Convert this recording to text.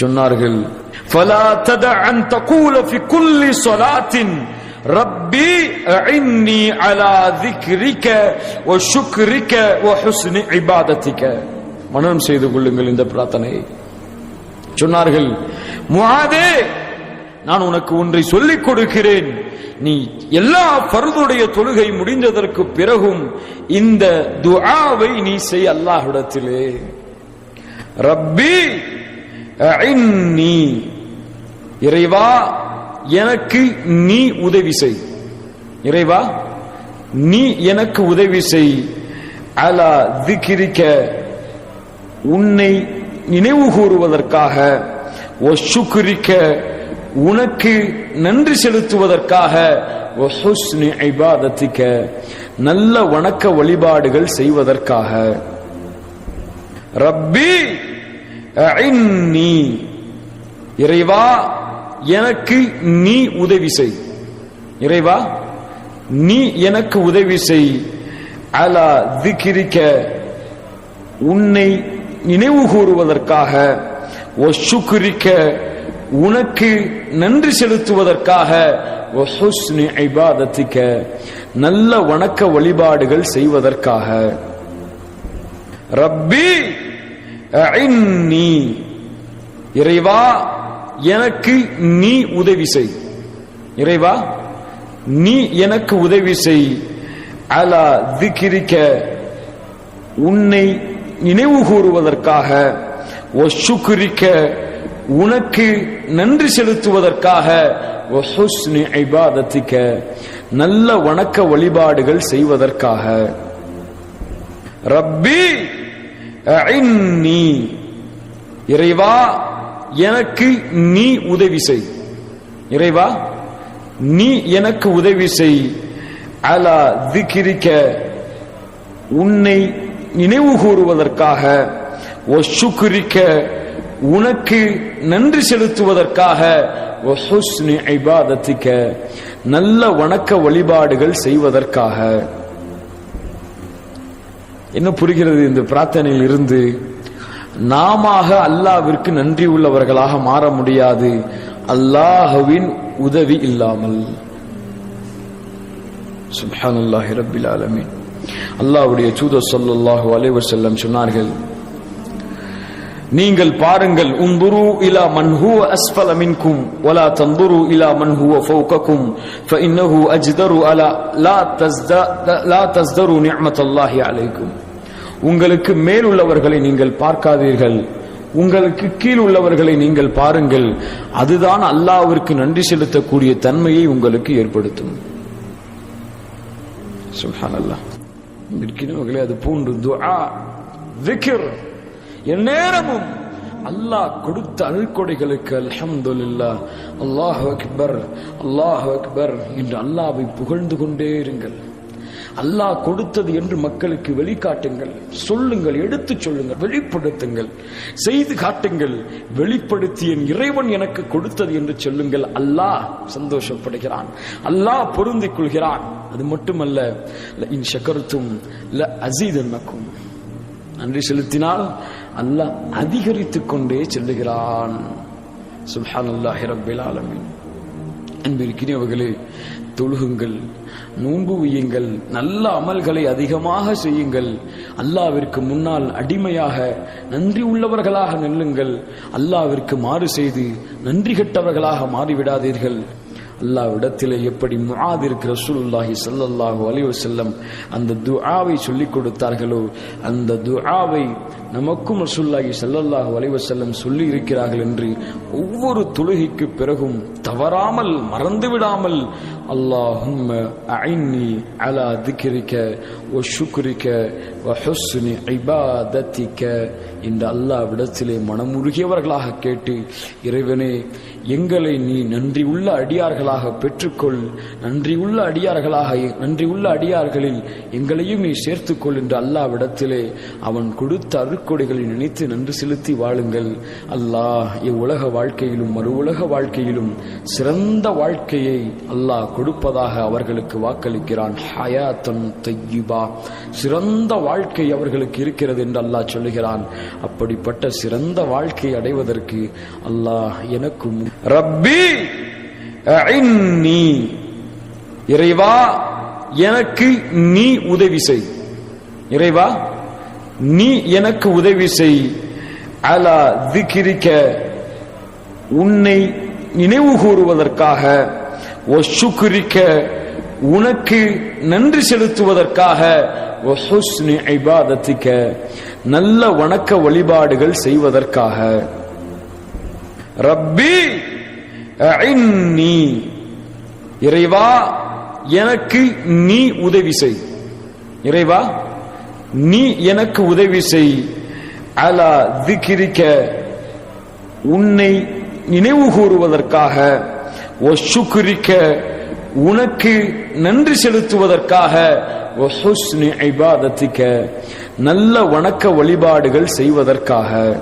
சொன்னார்கள் ரப்பி அஇன்னி அலா ذிக்ரிக வ ஷுக்ரிக வ ஹுஸ்னி இபாதத்திக. மனம் செய்து கொள்ளுங்கள் இந்த பிரார்த்தனை. சொன்னார்கள் முஹாதே நான் உனக்கு ஒன்றை சொல்லிக் கொடுக்கிறேன். நீ எல்லா பருதுடைய தொழுகை முடிந்ததற்கு பிறகும் இந்த துஆவை நீ செய் அல்லாஹ்விடத்திலே. ரப்பி நீ இறைவா எனக்கு நீ உதவி செய். இறைவா நீ எனக்கு உதவி செய். அலா திகிரிக்க உன்னை நினைவு கூறுவதற்காக ஒசுக்குரிக்க உனக்கு நன்றி செலுத்துவதற்காக ஐபாதத்திக்க நல்ல வணக்க வழிபாடுகள் செய்வதற்காக. ரப்பி! நீ இறைவா எனக்கு நீ உதவி செய். இறைவா நீ எனக்கு உதவி செய். அலா திகிரிக்க உன்னை நினைவு கூறுவதற்காக ஒசுக்குரிக்க உனக்கு நன்றி செலுத்துவதற்காக ஒஹுஸ்னி நல்ல வணக்க வழிபாடுகள் செய்வதற்காக. ரப்பி! அஇன்னி இறைவா எனக்கு நீ உதவி செய். இறைவா நீ எனக்கு உதவி செய். அலா திகிரிக்க உன்னை நினைவு கூறுவதற்காக ஒசுக்குரிக்க உனக்கு நன்றி செலுத்துவதற்காக ஐபாதத்திக்க நல்ல வணக்க வழிபாடுகள் செய்வதற்காக. ரப்பி! நீ இறைவா எனக்கு நீ உதவி செய். இறைவா நீ எனக்கு உதவி செய். அலா திகிரிக்க உன்னை நினைவு கூறுவதற்காக ஒசுக்குரிக்க உனக்கு நன்றி செலுத்துவதற்காக நல்ல வணக்க வழிபாடுகள் செய்வதற்காக. என்ன புரிகிறது இந்த பிரார்த்தனையில் இருந்து? நாம அல்லாவிற்கு நன்றி உள்ளவர்களாக மாற முடியாது. அல்லாஹுவின் உதவி இல்லாமல். சுப்ஹானல்லாஹி ரப்பில் ஆலமீன். அலைவர் செல்லம் சொன்னார்கள் நீங்கள் பாருங்கள் உந்துரு இலா மன்ஹு அஸ்பல மின்கும் வலா தந்துரு இலா மன்ஹு ஃபௌகக்கும் ஃபஇன்னஹு அஜ்தரு அலா லா தஸ்தா லா தஸ்தரு நிஅமத்தல்லாஹி அலைக்கும். உங்களுக்கு மேல் உள்ளவர்களை நீங்கள் பார்க்காதீர்கள். உங்களுக்கு கீழ் உள்ளவர்களை நீங்கள் பாருங்கள். அதுதான் அல்லாவிற்கு நன்றி செலுத்தக்கூடிய தன்மையை உங்களுக்கு ஏற்படுத்தும். சுப்ஹானல்லாஹ். இருக்கிறவர்களே அது பூண்டு துஆ எந்நேரமும் அல்லாஹ் கொடுத்த அழுக்கொடைகளுக்கு அல்ஹம்துலில்லாஹ். அல்லாஹ் அக்பர் அல்லாஹ் அக்பர் என்று அல்லாவை புகழ்ந்து கொண்டே இருங்கள். அல்லாஹ் கொடுத்தது என்று மக்களுக்கு வெளிக்காட்டுங்கள். சொல்லுங்கள் எடுத்துச் சொல்லுங்கள் வெளிப்படுத்துங்கள். செய்து காட்டுங்கள். வெளிப்படுத்தி என் இறைவன் எனக்கு கொடுத்தது என்று சொல்லுங்கள். அல்லாஹ் சந்தோஷப்படுகிறான். அல்லாஹ் பொருந்திக் கொள்கிறான். அது மட்டுமல்ல இன் ஷக்கருத்தும் ல நன்றி செலுத்தினால் அல்லாஹ் அதிகரித்துக் கொண்டே செல்லுகிறான். சுல்ஹான் அல்லாஹி ரபில் ஆலமின். அன்பிருக்கிறவர்களே தொழுகுங்கள் நோன்பு உய்யுங்கள் நல்ல அமல்களை அதிகமாக செய்யுங்கள். அல்லாவிற்கு முன்னால் அடிமையாக நன்றி உள்ளவர்களாக நில்லுங்கள். அல்லாவிற்கு மாறு செய்து நன்றி கெட்டவர்களாக மாறிவிடாதீர்கள். அல்லாவிடத்திலே எப்படி முஆதிற்கு ரசூலுல்லாஹி சல்லல்லாஹு அலைஹி செல்லம் அந்த துஆவை சொல்லிக் கொடுத்தார்களோ அந்த துஆவை நமக்கும் ரசூல்லாஹி சல்லல்லாஹு அலைஹி செல்லம் சொல்லி இருக்கிறார்கள் என்று ஒவ்வொரு தொழுகைக்கு பிறகும் தவறாமல் மறந்து விடாமல் அல்லாஹும் அயின்னி அலா திக்ரிக ஒ சுக்ரிக்க வ ஹுஸ்னி ஐபாதத்திக்க இந்த அல்லாஹ்விடத்திலே மனமுருகியவர்களாக கேட்டு இறைவனே எங்களை நீ நன்றி உள்ள அடியார்களாக பெற்றுக்கொள் நன்றி உள்ள அடியார்களாக நன்றி உள்ள அடியார்களில் எங்களையும் நீ சேர்த்துக்கொள் என்று அல்லாவிடத்திலே அவன் கொடுத்த அருக்கொடைகளை நினைத்து நன்றி செலுத்தி வாழுங்கள். அல்லாஹ் இவ்வுலக வாழ்க்கையிலும் மறு உலக வாழ்க்கையிலும் சிறந்த வாழ்க்கையை அல்லாஹ் கொடுப்பதாக அவர்களுக்கு வாக்களிக்கிறான். ஹயாத்தன் தையுபா. சிறந்த வாழ்க்கை அவர்களுக்கு இருக்கிறது என்று அல்லாஹ் சொல்லுகிறான். அப்படிப்பட்ட சிறந்த வாழ்க்கை அடைவதற்கு அல்லாஹ் எனக்கும் ரப்பி நீ இறைவா எனக்கு நீ உதவி செய். இறைவா நீ எனக்கு உதவி செய். அலா திகிரிக்க உன்னை நினைவு கூறுவதற்காக ஒசுக்குரிக்க உனக்கு நன்றி செலுத்துவதற்காக ஒஹுஸ்னி நல்ல வணக்க வழிபாடுகள் செய்வதற்காக. ரப்பி இறைவா எனக்கு நீ உதவி செய். இறைவா நீ எனக்கு உதவி செய். அலா திகிரிக்க உன்னை நினைவு கூறுவதற்காக ஒசுக்குரிக்க உனக்கு நன்றி செலுத்துவதற்காக நல்ல வணக்க வழிபாடுகள் செய்வதற்காக.